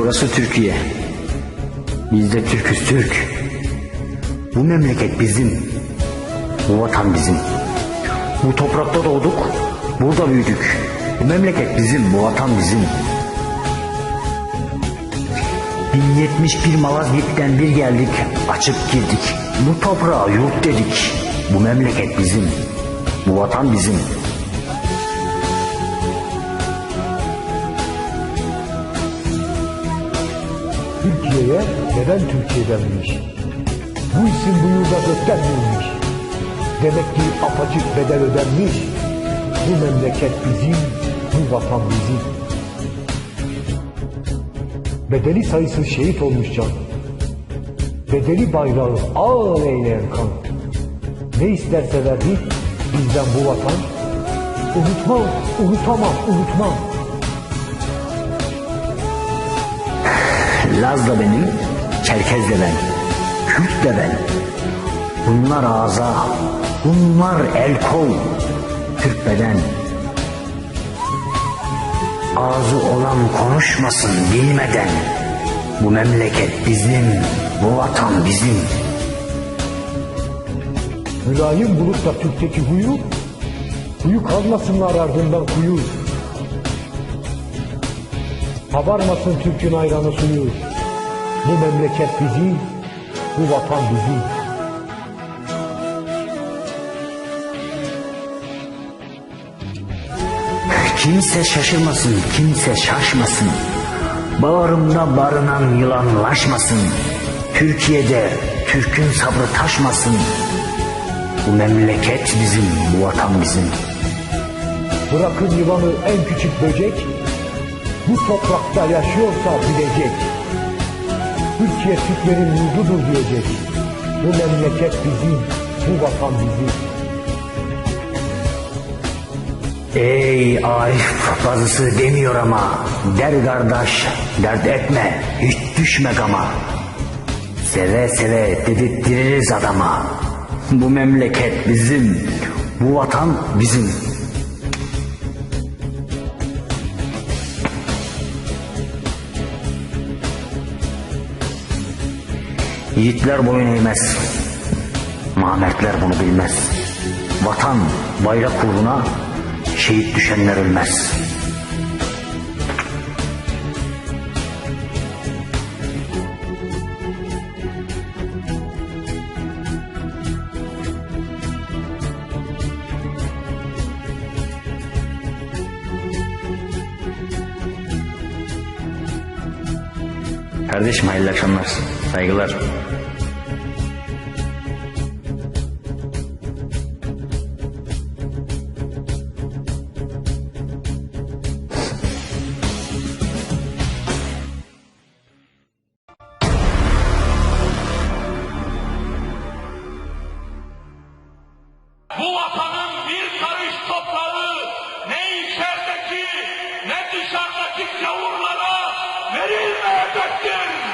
Burası Türkiye. Biz de Türküz Türk. Bu memleket bizim. Bu vatan bizim. Bu toprakta doğduk, burada büyüdük. Bu memleket bizim, bu vatan bizim. 1071 Malazgirt'ten bir geldik, açıp girdik. Bu toprağa yurt dedik. Bu memleket bizim, bu vatan bizim. Türkiye'ye neden Türkiye denmiş? Bu isim bu yurda gökten gelmiş. Demek ki apaçık bedel ödenmiş. Bu memleket bizim, bu vatan bizim. Bedeli sayısız şehit olmuş can. Bedeli bayrağı ağır eyleyen kan. Ne isterse verdik bizden bu vatan. Unutmam, unutamam, unutmam. Laz da benim, Çerkez de ben, Kürt de ben. Bunlar ağza, bunlar el kol, Türk beden. Ağzı olan konuşmasın bilmeden. Bu memleket bizim, bu vatan bizim. Mülayim bulup da Türk'teki huyu, huyu kazmasınlar ardından kuyu. Kabarmasın Türk'ün ayranı suyu. Bu memleket bizim, bu vatan bizim. Kimse şaşırmasın, kimse şaşmasın. Bağrımda barınan yılanlaşmasın. Türkiye'de Türk'ün sabrı taşmasın. Bu memleket bizim, bu vatan bizim. Bırakın yılanı en küçük böcek, bu toprakta yaşıyorsa bilecek. Türkiye Türklerin yurdudur diyecek. Bu memleket bizim, bu vatan bizim. Ey Arif bazısı demiyor ama Der kardeş dert etme hiç düşme gama Seve seve dedirttiririz adama Bu memleket bizim Bu vatan bizim Yiğitler boyun eğmez Namertler bunu bilmez Vatan bayrak uğruna şehit düşenler ölmez. Kardeşim hayırlı akşamlar. Saygılar. Bu vatanın bir karış toprağı Canada, Canada!